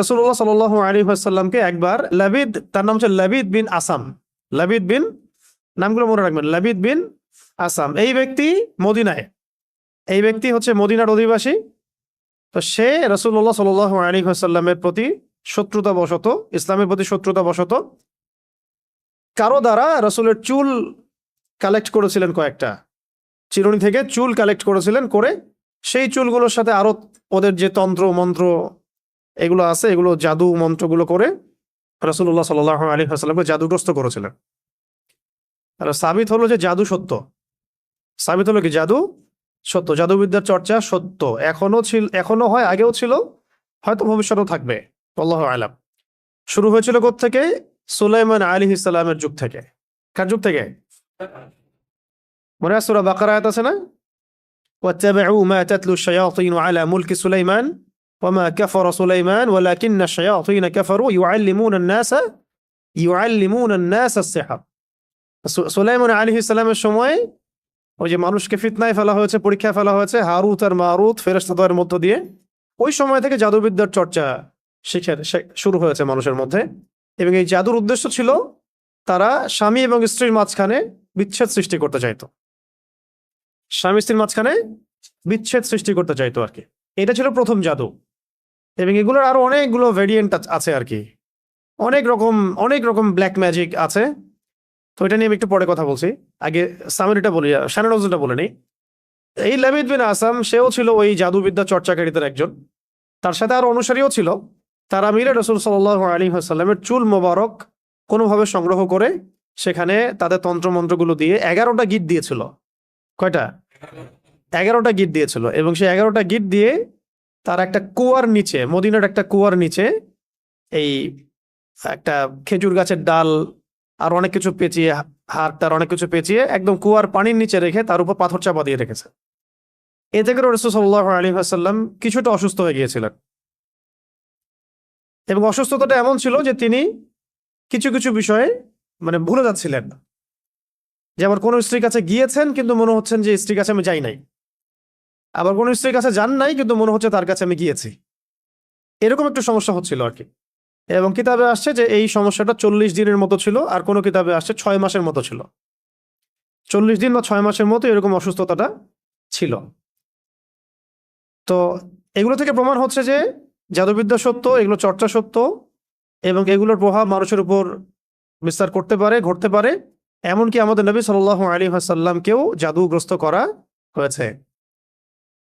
রসুল্লাহ সাল আলী আসাল্লামকে একবার লাবিদ, তার নাম হচ্ছে লাবিদ বিন আসাম। লাবিদ বিন, নামগুলো মনে রাখবেন, লাবিদ বিন আসাম। এই ব্যক্তি মদিনায়, এই ব্যক্তি হচ্ছে মদিনার অধিবাসী। তো সে রসুল্লাহ সাল আলী আসাল্লামের প্রতি শত্রুতা বশত ইসলামের প্রতি শত্রুতা বশত কারও দ্বারা রসুলের চুল কালেক্ট করেছিলেন কয়েকটা। চিরুনি থেকে চুল কালেক্ট করেছিলেন করে, সেই চুলগুলোর সাথে আরও ওদের যে তন্ত্র, মন্ত্র এগুলো আছে এগুলো জাদু মন্ত্রগুলো করে রসুল্লাহ সাল আলী হাসালামকে জাদুগ্রস্ত করেছিলেন আর সাবিত হলো যে জাদু সত্য সাবিত হলো কি জাদু সত্য জাদুবিদ্যার চর্চা সত্য এখনো ছিল এখনো হয় আগেও ছিল হয়তো ভবিষ্যতেও থাকবে আল্লাহ আলাম শুরু হয়েছিল থেকে সুলাইমান আলী ইসলামের যুগ থেকে কার যুগ থেকে মনে আছে সুরা বাকার আয়াত আছে না واتبعوا ما تتلو الشياطين على ملك سليمان وما كفر سليمان ولكن الشياطين كفروا يعلمون الناس يعلمون الناس السحر সু- সুলাইমান আলী ইসলামের সময় ওই যে মানুষকে ফিতনায় ফেলা হয়েছে পরীক্ষায় ফেলা হয়েছে হারুত আর মারুত ফেরেস্তাদের মধ্য দিয়ে ওই সময় থেকে জাদুবিদ্যার চর্চা শিখে শে- শুরু হয়েছে মানুষের মধ্যে এবং এই জাদুর উদ্দেশ্য ছিল তারা স্বামী এবং স্ত্রীর মাঝখানে বিচ্ছেদ সৃষ্টি করতে চাইতো স্বামী স্ত্রীর মাঝখানে বিচ্ছেদ সৃষ্টি করতে চাইতো আর কি এটা ছিল প্রথম জাদু এবং এগুলোর আরও অনেকগুলো ভেরিয়েন্ট আছে আর কি। অনেক রকম অনেক রকম ব্ল্যাক ম্যাজিক আছে। তো এটা নিয়ে আমি একটু পরে কথা বলছি। আগে সামিরিটা বলি শানানজনটা বলে নিই। এই লাবিদ বিন আসাম সেও ছিল ওই জাদুবিদ্যা চর্চাকারীদের একজন। তার সাথে আরও অনুসারীও ছিল। তারা মিলে রসুল সাল আলী সাল্লামের চুল মোবারক কোনোভাবে সংগ্রহ করে সেখানে তাদের তন্ত্রমন্ত্রগুলো দিয়ে এগারোটা গীত দিয়েছিল। কয়টা? এগারোটা গীত দিয়েছিল এবং সেই এগারোটা গীত দিয়ে তার একটা কুয়ার নিচে, মদিনার একটা কুয়ার নিচে, এই একটা খেজুর গাছের ডাল আর অনেক কিছু পেঁচিয়ে, হাড় তার অনেক কিছু পেঁচিয়ে একদম কুয়ার পানির নিচে রেখে তার উপর পাথর চাপা দিয়ে রেখেছে। এতে করে রসুল সাল্লাহ আলী আসাল্লাম কিছুটা অসুস্থ হয়ে গিয়েছিলেন। এবং অসুস্থতাটা এমন ছিল যে তিনি কিছু কিছু বিষয়ে মানে ভুলে যাচ্ছিলেন। যেমন কোনো স্ত্রীর কাছে গিয়েছেন, কিন্তু মনে হচ্ছেন যে স্ত্রীর কাছে আমি যাই নাই। আবার কোনো স্ত্রীর কাছে যান নাই, কিন্তু মনে হচ্ছে তার কাছে আমি গিয়েছি। এরকম একটু সমস্যা হচ্ছিল আর কি। এবং কিতাবে আসছে যে এই সমস্যাটা চল্লিশ দিনের মতো ছিল, আর কোনো কিতাবে আসছে ছয় মাসের মতো ছিল। চল্লিশ দিন বা ছয় মাসের মতো এরকম অসুস্থতাটা ছিল। তো এগুলো থেকে প্রমাণ হচ্ছে যে জাদুবিদ্যা সত্য, এগুলো চর্চা সত্য, এবং এগুলোর প্রভাব মানুষের উপর বিস্তার করতে পারে, ঘটতে পারে। এমনকি আমাদের নবী সাল আলী আসাল্লামকেও জাদুগ্রস্ত করা হয়েছে।